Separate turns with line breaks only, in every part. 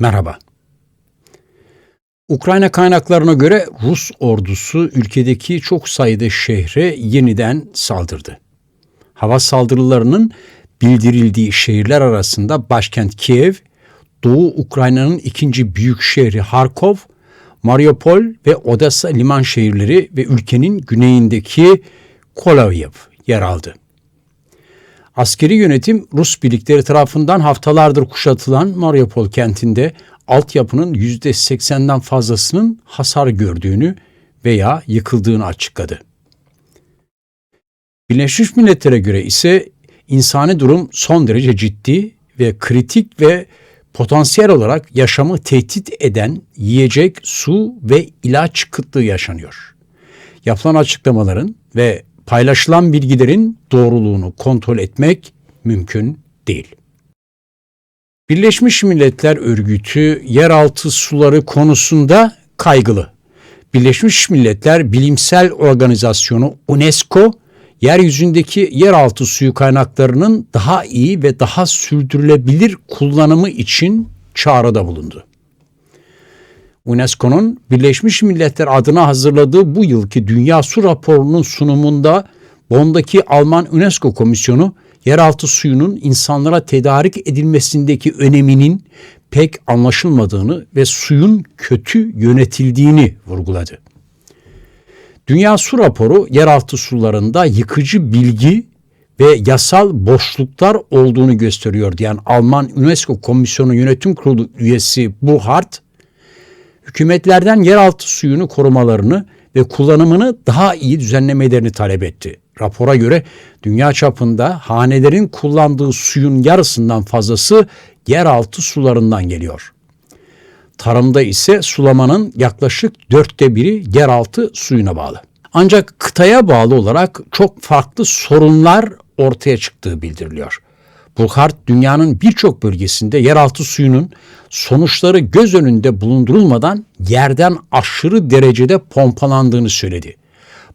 Merhaba. Ukrayna kaynaklarına göre Rus ordusu ülkedeki çok sayıda şehre yeniden saldırdı. Hava saldırılarının bildirildiği şehirler arasında başkent Kiev, Doğu Ukrayna'nın ikinci büyük şehri Harkov, Mariupol ve Odessa liman şehirleri ve ülkenin güneyindeki Kolavyev yer aldı. Askeri yönetim Rus birlikleri tarafından haftalardır kuşatılan Mariupol kentinde altyapının %80'den fazlasının hasar gördüğünü veya yıkıldığını açıkladı. Birleşmiş Milletler'e göre ise insani durum son derece ciddi ve kritik ve potansiyel olarak yaşamı tehdit eden yiyecek, su ve ilaç kıtlığı yaşanıyor. Yapılan açıklamaların ve paylaşılan bilgilerin doğruluğunu kontrol etmek mümkün değil. Birleşmiş Milletler Örgütü yeraltı suları konusunda kaygılı. Birleşmiş Milletler Bilimsel Organizasyonu UNESCO, yeryüzündeki yeraltı suyu kaynaklarının daha iyi ve daha sürdürülebilir kullanımı için çağrıda bulundu. UNESCO'nun Birleşmiş Milletler adına hazırladığı bu yılki Dünya Su raporunun sunumunda Bonn'daki Alman UNESCO Komisyonu yeraltı suyunun insanlara tedarik edilmesindeki öneminin pek anlaşılmadığını ve suyun kötü yönetildiğini vurguladı. Dünya Su raporu yeraltı sularında yıkıcı bilgi ve yasal boşluklar olduğunu gösteriyor diyen Alman UNESCO Komisyonu Yönetim Kurulu üyesi Burhard, hükümetlerden yeraltı suyunu korumalarını ve kullanımını daha iyi düzenlemelerini talep etti. Rapora göre dünya çapında hanelerin kullandığı suyun yarısından fazlası yeraltı sularından geliyor. Tarımda ise sulamanın yaklaşık dörtte biri yeraltı suyuna bağlı. Ancak kıtaya bağlı olarak çok farklı sorunlar ortaya çıktığı bildiriliyor. Burkhardt dünyanın birçok bölgesinde yeraltı suyunun sonuçları göz önünde bulundurulmadan yerden aşırı derecede pompalandığını söyledi.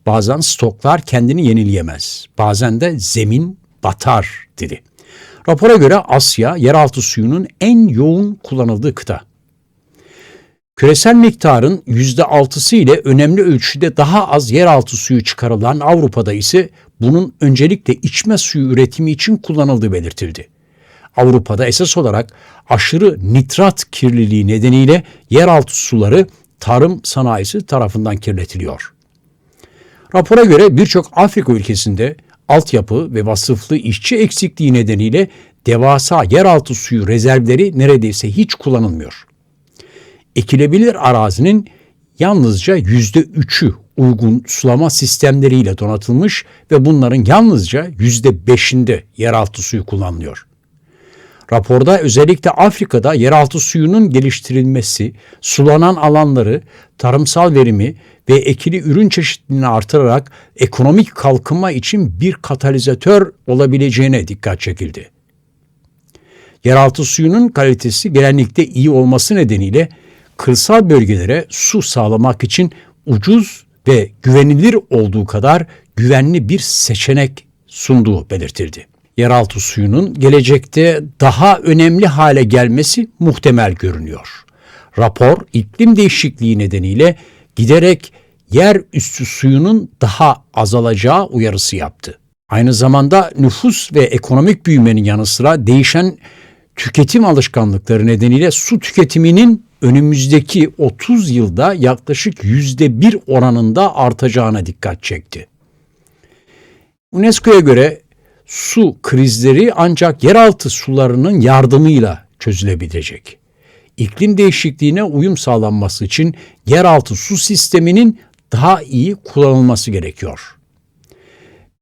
Bazen stoklar kendini yenileyemez. Bazen de zemin batar dedi. Rapora göre Asya yeraltı suyunun en yoğun kullanıldığı kıta. Küresel miktarın %6'sı ile önemli ölçüde daha az yeraltı suyu çıkarılan Avrupa'da ise bunun öncelikle içme suyu üretimi için kullanıldığı belirtildi. Avrupa'da esas olarak aşırı nitrat kirliliği nedeniyle yeraltı suları tarım sanayisi tarafından kirletiliyor. Rapora göre birçok Afrika ülkesinde altyapı ve vasıflı işçi eksikliği nedeniyle devasa yeraltı suyu rezervleri neredeyse hiç kullanılmıyor. Ekilebilir arazinin yalnızca yüzde üçü uygun sulama sistemleriyle donatılmış ve bunların yalnızca yüzde beşinde yeraltı suyu kullanılıyor. Raporda özellikle Afrika'da yeraltı suyunun geliştirilmesi, sulanan alanları, tarımsal verimi ve ekili ürün çeşitliliğini artırarak ekonomik kalkınma için bir katalizatör olabileceğine dikkat çekildi. Yeraltı suyunun kalitesi genellikle iyi olması nedeniyle kırsal bölgelere su sağlamak için ucuz ve güvenilir olduğu kadar güvenli bir seçenek sunduğu belirtildi. Yeraltı suyunun gelecekte daha önemli hale gelmesi muhtemel görünüyor. Rapor iklim değişikliği nedeniyle giderek yer üstü suyunun daha azalacağı uyarısı yaptı. Aynı zamanda nüfus ve ekonomik büyümenin yanı sıra değişen tüketim alışkanlıkları nedeniyle su tüketiminin önümüzdeki 30 yılda yaklaşık yüzde bir oranında artacağına dikkat çekti. UNESCO'ya göre su krizleri ancak yeraltı sularının yardımıyla çözülebilecek. İklim değişikliğine uyum sağlanması için yeraltı su sisteminin daha iyi kullanılması gerekiyor.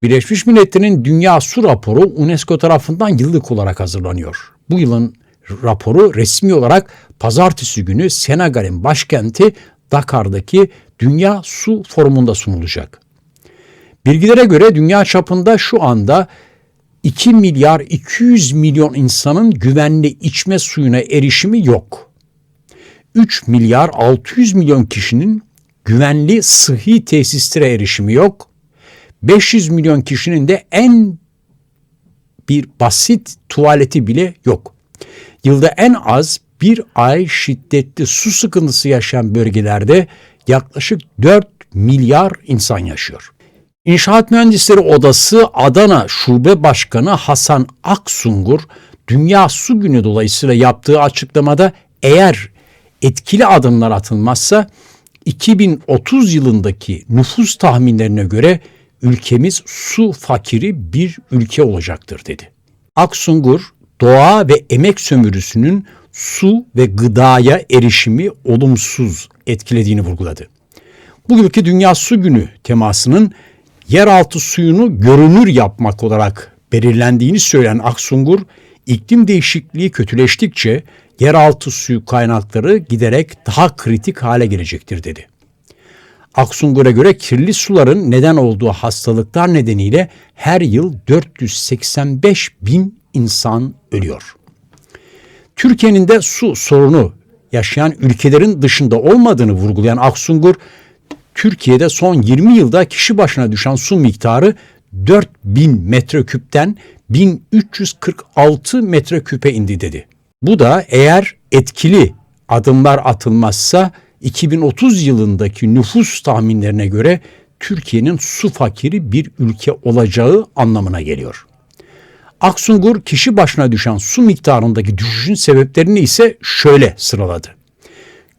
Birleşmiş Milletler'in Dünya Su Raporu UNESCO tarafından yıllık olarak hazırlanıyor. Bu yılın raporu resmi olarak pazartesi günü Senegal'in başkenti Dakar'daki Dünya Su Forumu'nda sunulacak. Bilgilere göre dünya çapında şu anda 2 milyar 200 milyon insanın güvenli içme suyuna erişimi yok. 3 milyar 600 milyon kişinin güvenli sıhhi tesislere erişimi yok. 500 milyon kişinin de en bir basit tuvaleti bile yok. Yılda en az bir ay şiddetli su sıkıntısı yaşayan bölgelerde yaklaşık 4 milyar insan yaşıyor. İnşaat Mühendisleri Odası Adana Şube Başkanı Hasan Aksungur, Dünya Su Günü dolayısıyla yaptığı açıklamada eğer etkili adımlar atılmazsa 2030 yılındaki nüfus tahminlerine göre ülkemiz su fakiri bir ülke olacaktır dedi. Aksungur, doğa ve emek sömürüsünün su ve gıdaya erişimi olumsuz etkilediğini vurguladı. Bugünkü Dünya Su Günü temasının yeraltı suyunu görünür yapmak olarak belirlendiğini söyleyen Aksungur, iklim değişikliği kötüleştikçe yeraltı suyu kaynakları giderek daha kritik hale gelecektir dedi. Aksungur'a göre kirli suların neden olduğu hastalıklar nedeniyle her yıl 485 bin insan ölüyor. Türkiye'nin de su sorunu yaşayan ülkelerin dışında olmadığını vurgulayan Aksungur, Türkiye'de son 20 yılda kişi başına düşen su miktarı 4000 metreküpten 1346 metreküpe indi dedi. Bu da eğer etkili adımlar atılmazsa 2030 yılındaki nüfus tahminlerine göre Türkiye'nin su fakiri bir ülke olacağı anlamına geliyor. Aksungur kişi başına düşen su miktarındaki düşüşün sebeplerini ise şöyle sıraladı.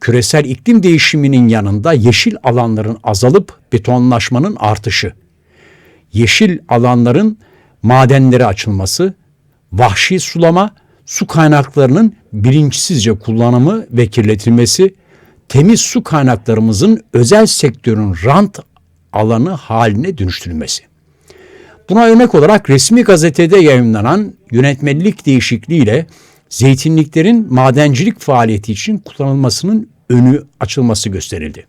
Küresel iklim değişiminin yanında yeşil alanların azalıp betonlaşmanın artışı, yeşil alanların madenlere açılması, vahşi sulama, su kaynaklarının bilinçsizce kullanımı ve kirletilmesi, temiz su kaynaklarımızın özel sektörün rant alanı haline dönüştürülmesi. Buna örnek olarak resmi gazetede yayınlanan yönetmelik değişikliğiyle zeytinliklerin madencilik faaliyeti için kullanılmasının önü açılması gösterildi.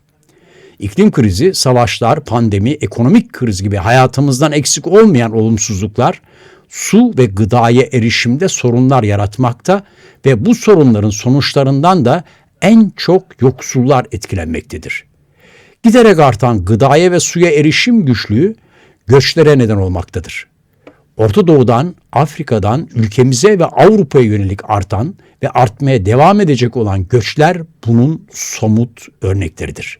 İklim krizi, savaşlar, pandemi, ekonomik kriz gibi hayatımızdan eksik olmayan olumsuzluklar su ve gıdaya erişimde sorunlar yaratmakta ve bu sorunların sonuçlarından da en çok yoksullar etkilenmektedir. Giderek artan gıdaya ve suya erişim güçlüğü göçlere neden olmaktadır. Orta Doğu'dan, Afrika'dan ülkemize ve Avrupa'ya yönelik artan ve artmaya devam edecek olan göçler bunun somut örnekleridir.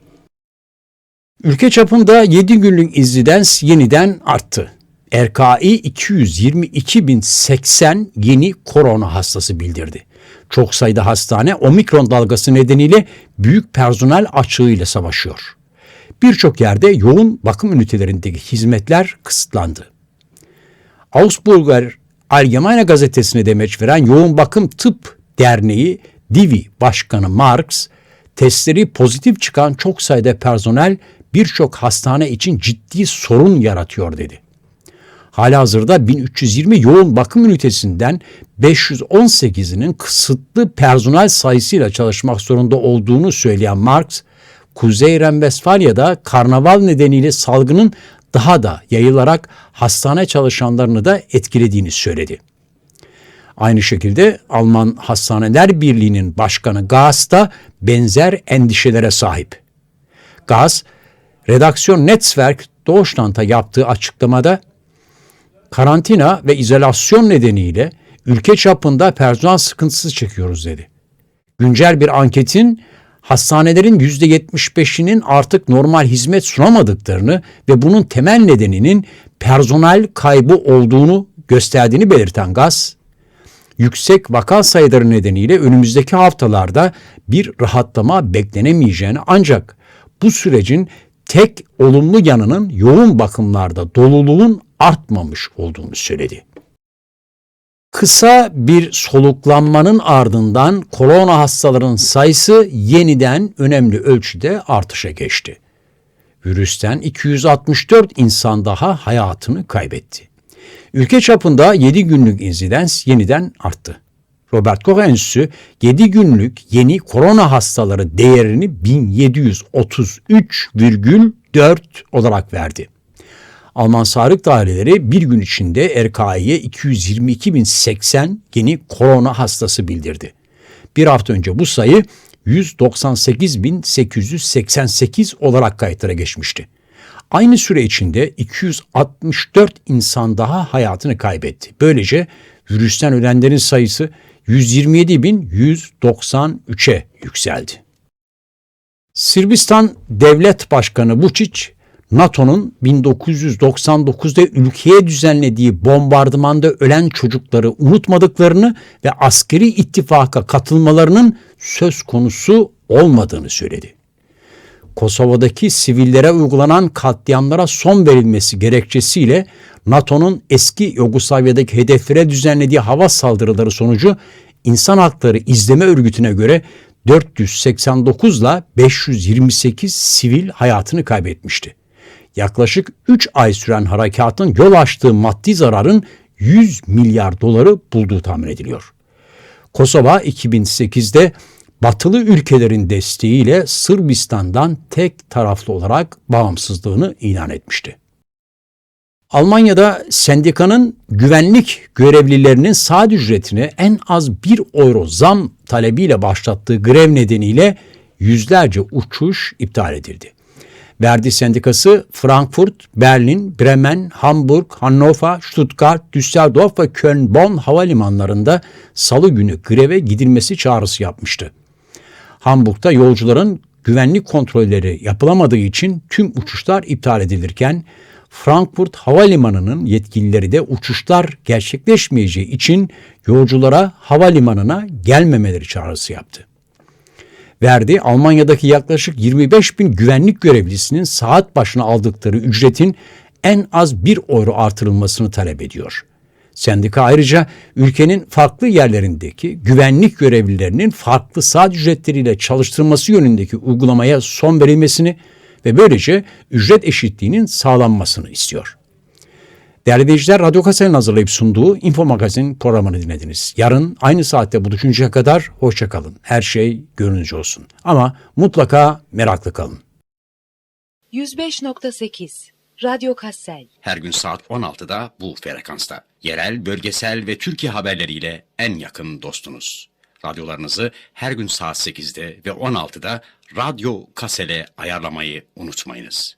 Ülke çapında 7 günlük insidens yeniden arttı. RKI 222.080 yeni korona hastası bildirdi. Çok sayıda hastane omikron dalgası nedeniyle büyük personel açığıyla savaşıyor. Birçok yerde yoğun bakım ünitelerindeki hizmetler kısıtlandı. Augsburger Allgemeine gazetesine demeç veren Yoğun Bakım Tıp Derneği Divi Başkanı Marx, testleri pozitif çıkan çok sayıda personel birçok hastane için ciddi sorun yaratıyor dedi. Halihazırda 1320 yoğun bakım ünitesinden 518'inin kısıtlı personel sayısıyla çalışmak zorunda olduğunu söyleyen Marx, Kuzey Renvestfalya'da karnaval nedeniyle salgının daha da yayılarak hastane çalışanlarını da etkilediğini söyledi. Aynı şekilde Alman Hastaneler Birliği'nin başkanı Gaz da benzer endişelere sahip. Gaz, redaksiyon Netzwerk Deutschland'a yaptığı açıklamada karantina ve izolasyon nedeniyle ülke çapında personel sıkıntısı çekiyoruz dedi. Güncel bir anketin hastanelerin %75'inin artık normal hizmet sunamadıklarını ve bunun temel nedeninin personel kaybı olduğunu gösterdiğini belirten GAZ, yüksek vaka sayıları nedeniyle önümüzdeki haftalarda bir rahatlama beklenemeyeceğini ancak bu sürecin tek olumlu yanının yoğun bakımlarda doluluğun artmamış olduğunu söyledi. Kısa bir soluklanmanın ardından korona hastalarının sayısı yeniden önemli ölçüde artışa geçti. Virüsten 264 insan daha hayatını kaybetti. Ülke çapında 7 günlük insidens yeniden arttı. Robert Koch Enstitüsü 7 günlük yeni korona hastaları değerini 1733,4 olarak verdi. Alman sağlık daireleri bir gün içinde RKI'ye 222.080 yeni korona hastası bildirdi. Bir hafta önce bu sayı 198.888 olarak kayıtlara geçmişti. Aynı süre içinde 264 insan daha hayatını kaybetti. Böylece virüsten ölenlerin sayısı 127.193'e yükseldi. Sırbistan Devlet Başkanı Vučić, NATO'nun 1999'da ülkeye düzenlediği bombardımanda ölen çocukları unutmadıklarını ve askeri ittifaka katılmalarının söz konusu olmadığını söyledi. Kosova'daki sivillere uygulanan katliamlara son verilmesi gerekçesiyle NATO'nun eski Yugoslavya'daki hedeflere düzenlediği hava saldırıları sonucu İnsan Hakları İzleme Örgütü'ne göre 489 ile 528 sivil hayatını kaybetmişti. Yaklaşık 3 ay süren harekatın yol açtığı maddi zararın 100 milyar doları bulduğu tahmin ediliyor. Kosova 2008'de batılı ülkelerin desteğiyle Sırbistan'dan tek taraflı olarak bağımsızlığını ilan etmişti. Almanya'da sendikanın güvenlik görevlilerinin saat ücretine en az 1 euro zam talebiyle başlattığı grev nedeniyle yüzlerce uçuş iptal edildi. Verdi Sendikası Frankfurt, Berlin, Bremen, Hamburg, Hannover, Stuttgart, Düsseldorf ve Köln-Bonn havalimanlarında salı günü greve gidilmesi çağrısı yapmıştı. Hamburg'da yolcuların güvenlik kontrolleri yapılamadığı için tüm uçuşlar iptal edilirken Frankfurt Havalimanı'nın yetkilileri de uçuşlar gerçekleşmeyeceği için yolculara havalimanına gelmemeleri çağrısı yaptı. Verdi, Almanya'daki yaklaşık 25 bin güvenlik görevlisinin saat başına aldıkları ücretin en az 1 euro artırılmasını talep ediyor. Sendika ayrıca ülkenin farklı yerlerindeki güvenlik görevlilerinin farklı saat ücretleriyle çalıştırılması yönündeki uygulamaya son verilmesini ve böylece ücret eşitliğinin sağlanmasını istiyor. Değerli dinleyiciler, Radyo Kasel'in hazırlayıp sunduğu Info Magazin programını dinlediniz. Yarın aynı saatte buluşuncaya kadar hoşçakalın. Her şey gönlünüzce olsun. Ama mutlaka meraklı kalın.
105.8 Radyo Kassel
Her gün saat 16'da bu frekansta. Yerel, bölgesel ve Türkiye haberleriyle en yakın dostunuz. Radyolarınızı her gün saat 8'de ve 16'da Radyo Kasel'e ayarlamayı unutmayınız.